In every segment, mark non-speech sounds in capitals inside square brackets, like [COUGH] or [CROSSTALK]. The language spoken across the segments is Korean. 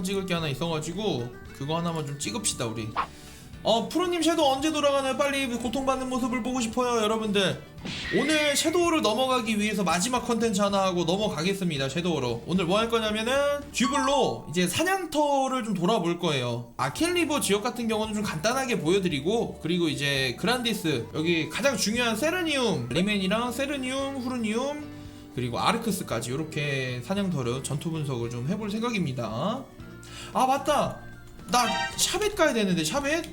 영상 찍을 게 하나 있어가지고 그거 하나만 좀 찍읍시다 우리. 어 프로님 섀도우 언제 돌아가나요? 빨리 고통받는 모습을 보고 싶어요 여러분들. 오늘 섀도우를 넘어가기 위해서 마지막 컨텐츠 하나 하고 넘어가겠습니다 섀도우로. 오늘 뭐 할 거냐면은 듀블로 이제 사냥터를 좀 돌아볼 거예요. 아킬리버 지역 같은 경우는 좀 간단하게 보여드리고 그리고 이제 그란디스. 여기 가장 중요한 세르니움 리멘이랑 세르니움 후르니움 그리고 아르크스까지 이렇게 사냥터를 전투 분석을 좀 해볼 생각입니다 아 맞다 나 샤벳 가야 되는데 샤벳?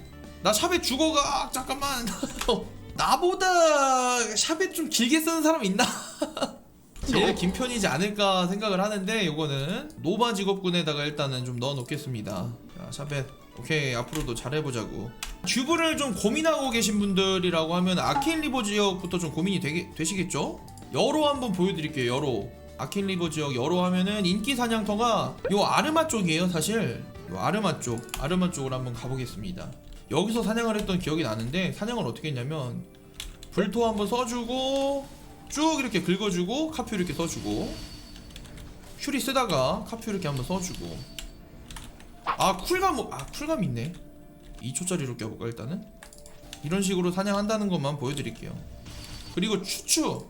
나 샤벳 죽어가 잠깐만 [LAUGHS] 나보다 샤벳 좀 길게 쓰는 사람 있나? [LAUGHS] 제일 긴 편이지 않을까 생각을 하는데 요거는 노바 직업군에다가 일단은 좀 넣어 놓겠습니다 자 샤벳 오케이 앞으로도 잘해보자고 듀브를 좀 고민하고 계신 분들이라고 하면 리버 지역부터 좀 고민이 되게, 되시겠죠? 여로 한번 보여드릴게요 여로 리버 지역 여로 하면은 인기 사냥터가 요 아르마 쪽이에요 사실. 요 아르마 쪽 아르마 쪽으로 한번 가보겠습니다. 여기서 사냥을 했던 기억이 나는데 사냥을 어떻게 했냐면 불토 한번 써주고 쭉 이렇게 긁어주고 카퓨 이렇게 써주고 슈리 쓰다가 카퓨 이렇게 한번 써주고. 아 쿨감 아 쿨감 있네. 2초짜리로 껴볼까 일단은? 이런 식으로 사냥한다는 것만 보여드릴게요. 그리고 추추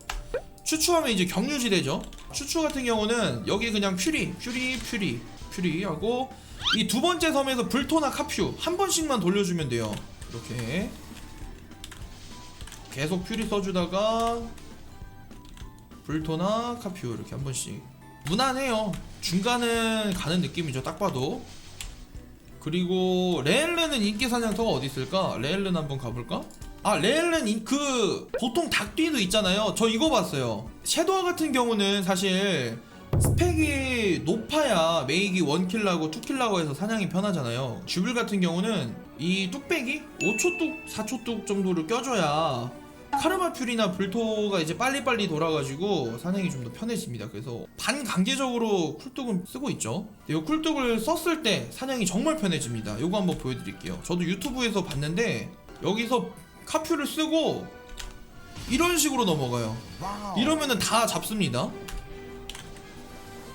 추추하면 이제 경유지대죠. 추추 같은 경우는 여기 그냥 퓨리 퓨리 퓨리 퓨리 하고 이 두 번째 섬에서 불토나 카퓨 한 번씩만 돌려주면 돼요. 이렇게. 계속 퓨리 써주다가 불토나 카퓨 이렇게 한 번씩. 무난해요. 중간은 가는 느낌이죠 딱 봐도. 그리고 레일레는 인기 사냥터가 어디 있을까? 레일레는 한번 가볼까? 아 레일레는 인- 그 보통 닭뒤도 있잖아요 저 이거 봤어요 섀도우 같은 경우는 사실 스펙이 높아야 메이기 1킬라고 2킬라고 해서 사냥이 편하잖아요 쥐불 같은 경우는 이 뚝배기 5초 뚝 4초 뚝 정도를 껴줘야 카르마 퓨리나 불토가 이제 빨리빨리 돌아가지고 사냥이 좀 더 편해집니다. 그래서 반강제적으로 쿨뚝은 쓰고 있죠. 이 쿨뚝을 썼을 때 사냥이 정말 편해집니다. 요거 한번 보여드릴게요. 저도 유튜브에서 봤는데 여기서 카퓨를 쓰고 이런 식으로 넘어가요. 이러면은 다 잡습니다.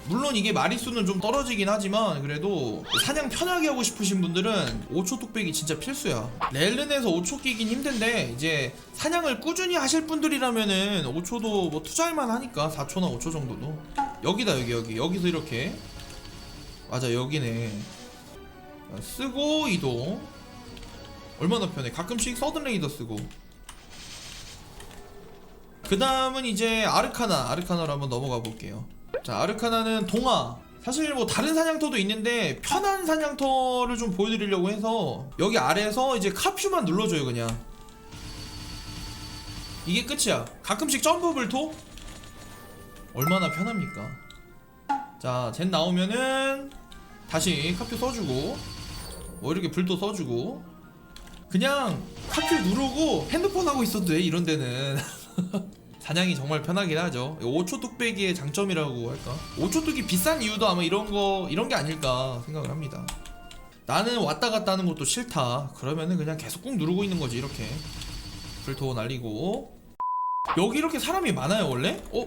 물론 이게 마리수는 좀 떨어지긴 하지만 그래도 사냥 편하게 하고 싶으신 분들은 5초 뚝배기 진짜 필수야. 렐른에서 5초 끼긴 힘든데 이제 사냥을 꾸준히 하실 분들이라면은 5초도 뭐 투자할만 하니까 4초나 5초 정도도. 여기다 여기 여기. 여기서 이렇게. 맞아 여기네. 자, 쓰고 이동 얼마나 편해? 가끔씩 서든 레이더 쓰고. 그 다음은 이제 아르카나 아르카나로 한번 넘어가 볼게요. 자 아르카나는 동화. 사실 뭐 다른 사냥터도 있는데 편한 사냥터를 좀 보여드리려고 해서 여기 아래에서 이제 카퓨만 눌러줘요 그냥. 이게 끝이야. 가끔씩 점프 불토? 얼마나 편합니까? 자젠 나오면은 다시 카퓨 써주고 뭐 이렇게 불도 써주고 그냥 카퓨 누르고 핸드폰 하고 있어도 돼 이런 데는 [LAUGHS] 사냥이 정말 편하긴 하죠. 5초 뚝배기의 장점이라고 할까? 5초 뚝이 비싼 이유도 아마 이런 거 이런 게 아닐까 생각을 합니다. 나는 왔다 갔다 하는 것도 싫다. 그러면은 그냥 계속 꾹 누르고 있는 거지 이렇게. 불토 날리고 여기 이렇게 사람이 많아요 원래? 어?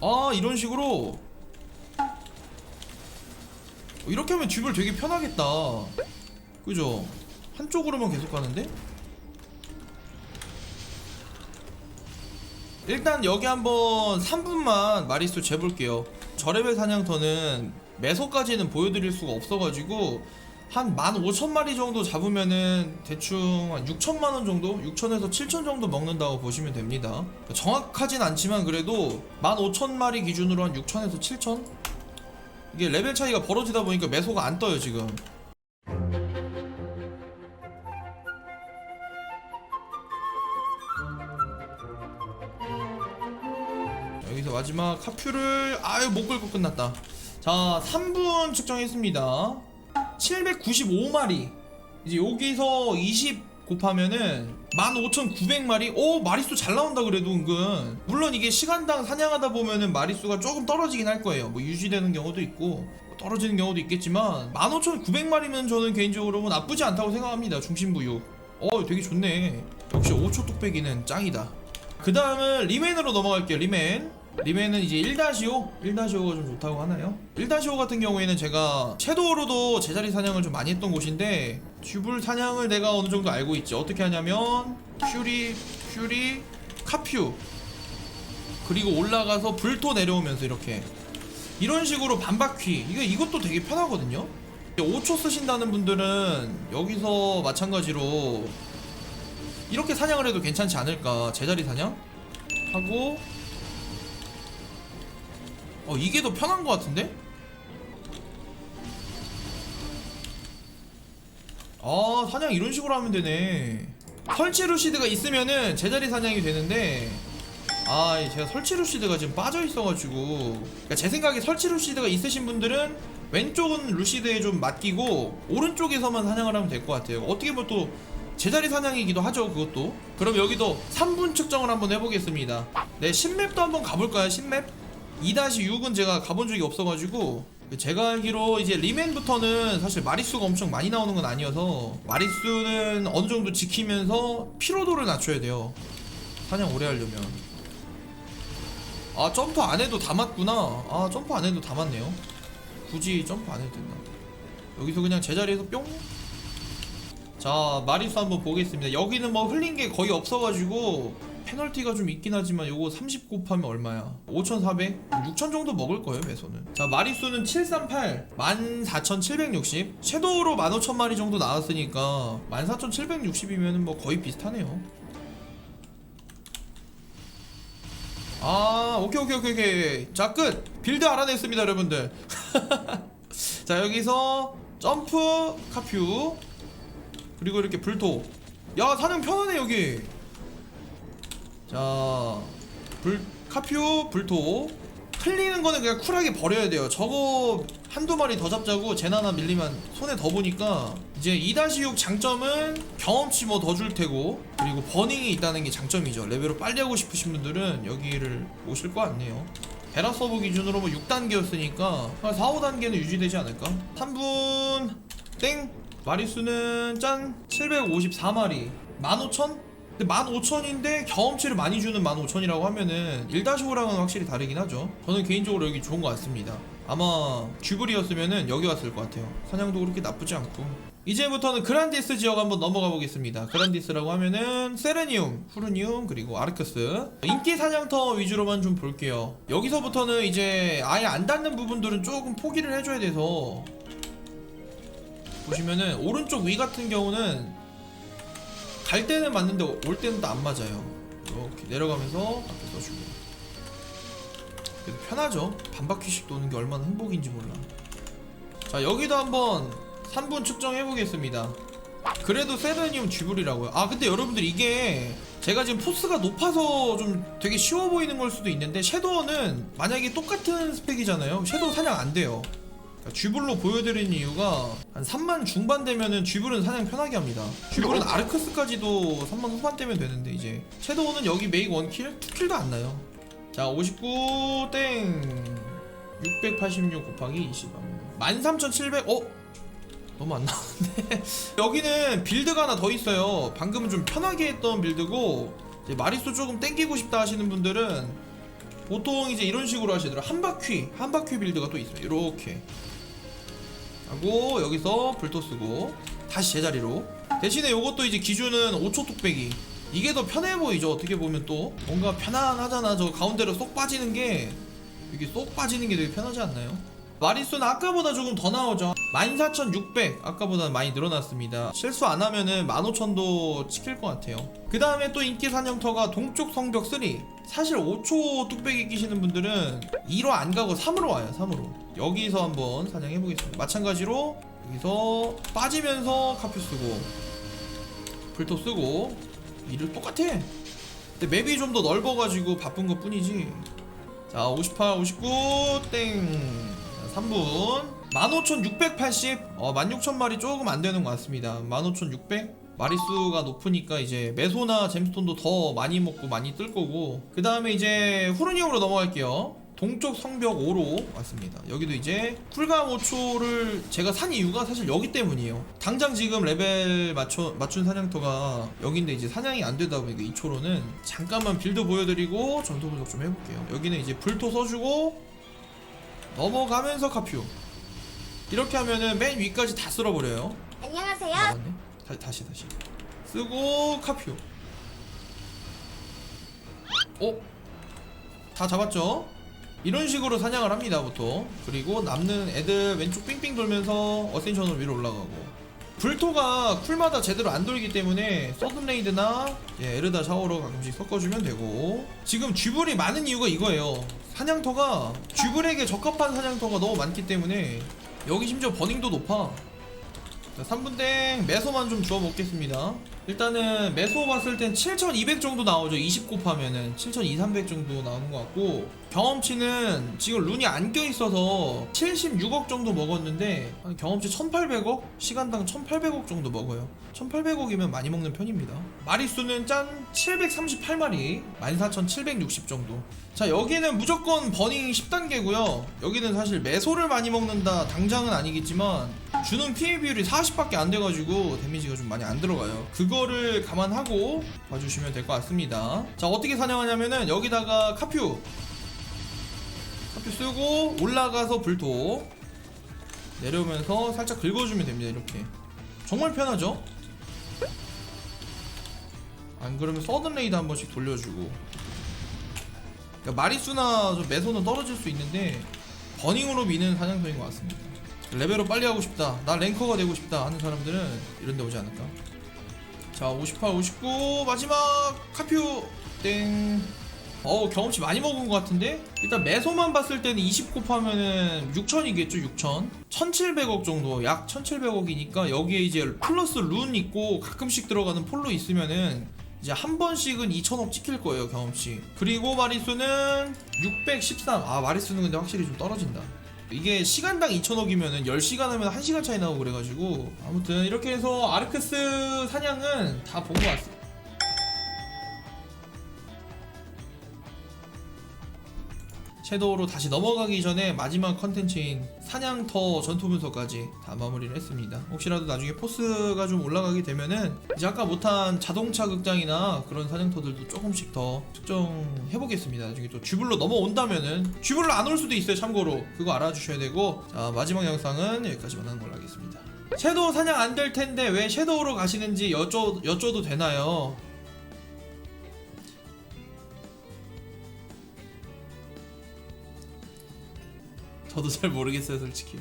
아 이런 식으로 이렇게 하면 듀블 되게 편하겠다. 그죠? 한쪽으로만 계속 가는데? 일단 여기 한번 3분만 마리수 재볼게요 저레벨 사냥터는 매소까지는 보여드릴 수가 없어가지고 한 15,000마리 정도 잡으면은 대충 한 6천만원 정도? 6천에서 7천 정도 먹는다고 보시면 됩니다 정확하진 않지만 그래도 15,000마리 기준으로 한 6천에서 7천? 이게 레벨 차이가 벌어지다 보니까 매소가 안 떠요 지금. 여기서 마지막 카퓨를 아유 못 끌고 끝났다. 자 3분 측정했습니다. 795마리. 이제 여기서 20 곱하면은 15,900마리? 오 마리수 잘 나온다 그래도 은근. 물론 이게 시간당 사냥하다 보면은 마리수가 조금 떨어지긴 할 거예요. 뭐 유지되는 경우도 있고 뭐 떨어지는 경우도 있겠지만 15,900마리면 저는 개인적으로 뭐 나쁘지 않다고 생각합니다 중심부육 어 되게 좋네. 역시 5초 뚝배기는 짱이다. 그 다음은 리맨으로 넘어갈게요 리맨 리메는 이제 1-5 1-5가 좀 좋다고 하나요? 1-5 같은 경우에는 제가 섀도우로도 제자리 사냥을 좀 많이 했던 곳인데 쥐불 사냥을 내가 어느 정도 알고 있지. 어떻게 하냐면 퓨리 퓨리 카퓨. 그리고 올라가서 불토 내려오면서 이렇게. 이런 식으로 반바퀴. 이거 이것도 되게 편하거든요? 5초 쓰신다는 분들은 여기서 마찬가지로 이렇게 사냥을 해도 괜찮지 않을까? 제자리 사냥? 하고 어 이게 더 편한 것 같은데? 아 사냥 이런 식으로 하면 되네. 설치 루시드가 있으면은 제자리 사냥이 되는데 아 제가 설치 루시드가 지금 빠져 있어가지고. 그러니까 제 생각에 설치 루시드가 있으신 분들은 왼쪽은 루시드에 좀 맡기고 오른쪽에서만 사냥을 하면 될 것 같아요. 어떻게 보면 또 제자리 사냥이기도 하죠 그것도. 그럼 여기도 3분 측정을 한번 해보겠습니다. 네 신맵도 한번 가볼까요 신맵? 2-6은 제가 가본 적이 없어가지고 제가 알기로 이제 리맨부터는 사실 마리수가 엄청 많이 나오는 건 아니어서 마리수는 어느 정도 지키면서 피로도를 낮춰야 돼요. 사냥 오래 하려면. 아 점프 안 해도 다 맞구나. 아 점프 안 해도 다 맞네요. 굳이 점프 안 해도 된다. 여기서 그냥 제자리에서 뿅. 자 마리수 한번 보겠습니다. 여기는 뭐 흘린 게 거의 없어가지고 페널티가 좀 있긴 하지만 요거 30 곱하면 얼마야? 5400? 6000 정도 먹을 거예요 매소는. 자 마리수는 738 14760 섀도우로 15000마리 정도 나왔으니까 14760이면 뭐 거의 비슷하네요. 아 오케이 오케이 오케이 오케이. 자 끝. 빌드 알아냈습니다 여러분들. [LAUGHS] 자 여기서 점프 카퓨 그리고 이렇게 불토. 야 사냥 편하네 여기 자 불, 카퓨 불토. 흘리는 거는 그냥 쿨하게 버려야 돼요. 저거 한두 마리 더 잡자고 제나나 밀리면 손에 더 보니까. 이제 2-6 장점은 경험치 뭐 더 줄 테고 그리고 버닝이 있다는 게 장점이죠. 레벨업 빨리 하고 싶으신 분들은 여기를 오실 것 같네요. 베라 서버 기준으로 뭐 6단계였으니까 4, 5단계는 유지되지 않을까? 3분 땡. 마리수는 짠. 754마리. 15,000? 근데 15,000인데 경험치를 많이 주는 15,000이라고 하면은 1-5랑은 확실히 다르긴 하죠. 저는 개인적으로 여기 좋은 것 같습니다. 아마 쥐불이었으면은 여기 왔을 것 같아요. 사냥도 그렇게 나쁘지 않고. 이제부터는 그란디스 지역 한번 넘어가 보겠습니다. 그란디스라고 하면은 세레니움, 후르니움 그리고 아르크스. 인기 사냥터 위주로만 좀 볼게요. 여기서부터는 이제 아예 안 닿는 부분들은 조금 포기를 해줘야 돼서. 보시면은 오른쪽 위 같은 경우는 갈 때는 맞는데 올 때는 또 안 맞아요. 이렇게 내려가면서 앞에 써주고. 그래도 편하죠. 반 바퀴씩 도는 게 얼마나 행복인지 몰라. 자 여기도 한번 3분 측정해 보겠습니다. 그래도 세르니움 쥐불이라고요. 아 근데 여러분들 이게 제가 지금 포스가 높아서 좀 되게 쉬워 보이는 걸 수도 있는데 섀도우는 만약에 똑같은 스펙이잖아요. 섀도우 사냥 안 돼요. 그러니까 쥐불로 보여드리는 이유가 한 3만 중반 되면은 쥐불은 사냥 편하게 합니다. 쥐불은 아르크스까지도 3만 후반 되면 되는데 이제 섀도우는 여기 메이크 원킬, 투킬도 안 나요. 자, 59 땡. 686 곱하기 20 13,700 어? 너무 안 나오는데 [LAUGHS] 여기는 빌드가 하나 더 있어요. 방금은 좀 편하게 했던 빌드고 이제 마리수 조금 땡기고 싶다 하시는 분들은 보통 이제 이런 식으로 하시더라고요. 한 바퀴, 한 바퀴 빌드가 또 있어요. 이렇게. 하고 여기서 불토 쓰고 다시 제자리로. 대신에 요것도 이제 기준은 5초 뚝배기. 이게 더 편해 보이죠? 어떻게 보면 또 뭔가 편안하잖아. 저 가운데로 쏙 빠지는 게 이게 쏙 빠지는 게 되게 편하지 않나요? 마리수는 아까보다 조금 더 나오죠. 14,600 아까보다 많이 늘어났습니다. 실수 안 하면은 15,000도 찍힐 것 같아요. 그 다음에 또 인기 사냥터가 동쪽 성벽 3 사실 5초 뚝배기 끼시는 분들은 2로 안 가고 3으로 와요 3으로. 여기서 한번 사냥해 보겠습니다. 마찬가지로 여기서 빠지면서 카퓨 쓰고 불토 쓰고 이를 똑같아. 근데 맵이 좀 더 넓어가지고 바쁜 것 뿐이지. 자 58, 59, 땡 3분 15,680 어, 16,000마리 조금 안 되는 것 같습니다 15,600 마리수가 높으니까 이제 메소나 잼스톤도 더 많이 먹고 많이 뜰 거고 그 다음에 이제 후르니움으로 넘어갈게요 동쪽 성벽 5로 왔습니다. 여기도 이제 쿨감 5초를 제가 산 이유가 사실 여기 때문이에요. 당장 지금 레벨 맞춰, 맞춘 사냥터가 여기인데 이제 사냥이 안 되다 보니까 2초로는 잠깐만 빌드 보여드리고 전투 분석 좀 해볼게요. 여기는 이제 불토 써주고 넘어가면서 카퓨. 이렇게 하면은 맨 위까지 다 쓸어버려요. 안녕하세요. 나갔네. 다, 다시 다시 쓰고 카퓨 어? 다 잡았죠? 이런 식으로 사냥을 합니다 보통 그리고 남는 애들 왼쪽 삥삥 돌면서 어센션으로 위로 올라가고 불토가 쿨마다 제대로 안 돌기 때문에 서든레이드나 예, 에르다 샤워로 가끔씩 섞어주면 되고 지금 쥐불이 많은 이유가 이거예요 사냥터가 쥐불에게 적합한 사냥터가 너무 많기 때문에 여기 심지어 버닝도 높아 자, 3분땡 매소만 좀 주워 먹겠습니다. 일단은 매소 봤을 땐 7,200 정도 나오죠. 20 곱하면은 7,200, 300 정도 나오는 것 같고 경험치는 지금 룬이 안 껴 있어서 76억 정도 먹었는데 한 경험치 1,800억, 시간당 1,800억 정도 먹어요. 1,800억이면 많이 먹는 편입니다. 마리수는 짠 738마리, 14,760 정도. 자 여기는 무조건 버닝 10단계고요. 여기는 사실 매소를 많이 먹는다 당장은 아니겠지만 주는 피해 비율이 40밖에 안 돼가지고 데미지가 좀 많이 안 들어가요. 그거를 감안하고 봐주시면 될 것 같습니다. 자 어떻게 사냥하냐면은 여기다가 카퓨 카퓨 쓰고 올라가서 불토 내려오면서 살짝 긁어주면 됩니다. 이렇게 정말 편하죠? 안 그러면 서든 레이드 한 번씩 돌려주고 그러니까 마리수나 좀 매소는 떨어질 수 있는데 버닝으로 미는 사냥터인 것 같습니다. 레벨업 빨리 하고 싶다. 나 랭커가 되고 싶다 하는 사람들은 이런 데 오지 않을까? 자, 58, 59 마지막 카퓨 땡. 어 경험치 많이 먹은 것 같은데 일단 매소만 봤을 때는 20 곱하면은 6천이겠죠 6천 1700억 정도 약 1700억이니까 여기에 이제 플러스 룬 있고 가끔씩 들어가는 폴로 있으면은 이제 한 번씩은 2천억 찍힐 거예요 경험치 그리고 마리수는 613 아 마리수는 근데 확실히 좀 떨어진다 이게 시간당 2천억이면은 10시간 하면 1시간 차이 나고 그래가지고 아무튼 이렇게 해서 아르크스 사냥은 다 본 것 같습니다. 섀도우로 다시 넘어가기 전에 마지막 컨텐츠인 사냥터 전투 분석까지 다 마무리를 했습니다. 혹시라도 나중에 포스가 좀 올라가게 되면은 이제 아까 못한 자동차 극장이나 그런 사냥터들도 조금씩 더 측정해 보겠습니다. 나중에 또 쥐불로 넘어온다면은 쥐불로 안 올 수도 있어요. 참고로 그거 알아주셔야 되고 자 마지막 영상은 여기까지만 하는 걸로 하겠습니다. 섀도우 사냥 안 될 텐데 왜 섀도우로 가시는지 여쭤 여쭤도 되나요? 저도 잘 모르겠어요, 솔직히.